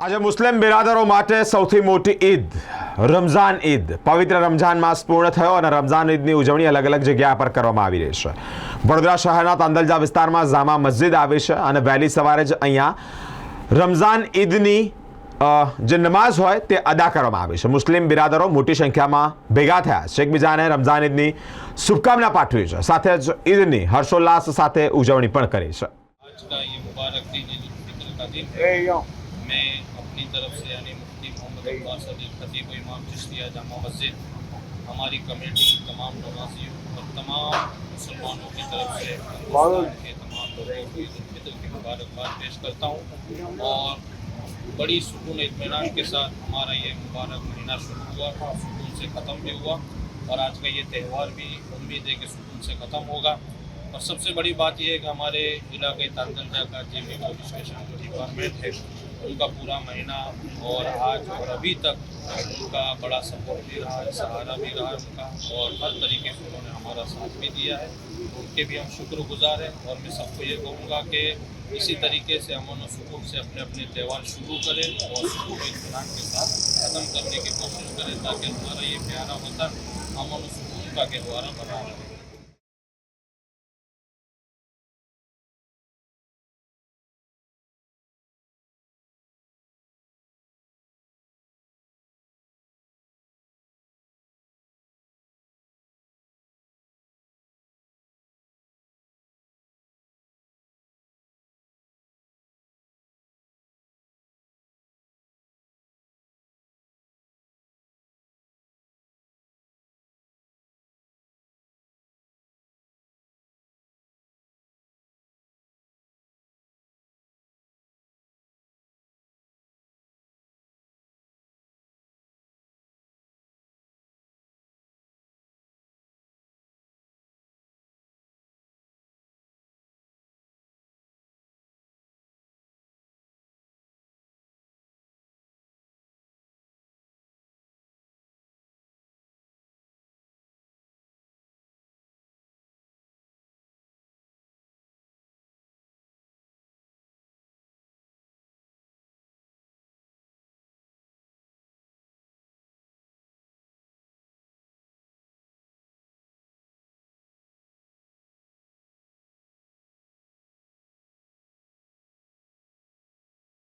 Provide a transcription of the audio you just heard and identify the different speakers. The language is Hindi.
Speaker 1: આજે મુસ્લિમ બિરાદરો માટે સૌથી મોટી ઈદ રમઝાન ઈદ. પવિત્ર રમઝાન માસ પૂર્ણ થયો અને રમઝાન ઈદની ઉજવણી અલગ અલગ જગ્યા પર કરવામાં આવી રહી છે. વડોદરા શહેરના તાંદલજા વિસ્તારમાં જામા મસ્જિદ આવી છે અને વહેલી સવારે જ અહીંયા રમઝાન ઈદની જે નમાઝ હોય તે અદા કરવામાં આવી છે. મુસ્લિમ બિરાદરો મોટી સંખ્યામાં ભેગા થયા છે. એકબીજાને રમઝાન ઈદની શુભકામના પાઠવી છે. સાથે જ ઈદની હર્ષોલ્લાસ સાથે ઉજવણી પણ કરી છે.
Speaker 2: मैं अपनी तरफ़ से, यानी मुफ्ती मोहम्मद अब्बास अली खतीब इमाम, चिश्तिया जामा मस्जिद, हमारी कमेटी तमाम नमाजियों और तमाम मुसलमानों की तरफ़ से के तमाम लोगों को की मुबारकबाद पेश करता हूँ और बड़ी सुकून इतमान के साथ हमारा ये मुबारक महीना शुरू हुआ, सुकून से ख़त्म भी हुआ और आज का ये त्यौहार भी उम्मीद है कि सुकून से ख़त्म होगा। और सबसे बड़ी बात यह है कि हमारे इलाके तांदलजा का जे पुलिस स्टेशन, जो डिपार्टमेंट है उनका पूरा महीना और आज और अभी तक उनका बड़ा सपोर्ट भी रहा है, सहारा भी रहा है उनका और हर तरीके से उन्होंने हमारा साथ भी दिया है। उनके भी हम शुक्रगुजार हैं और मैं सबको ये कहूँगा कि इसी तरीके से अमन और सुकून से अपने अपने त्यौहार शुरू करें और सुकून इत्मीनान के साथ ख़त्म करने की कोशिश करें ताकि हमारा ये प्यारा वतन अमन और सुकून का गहवारा बना रहे।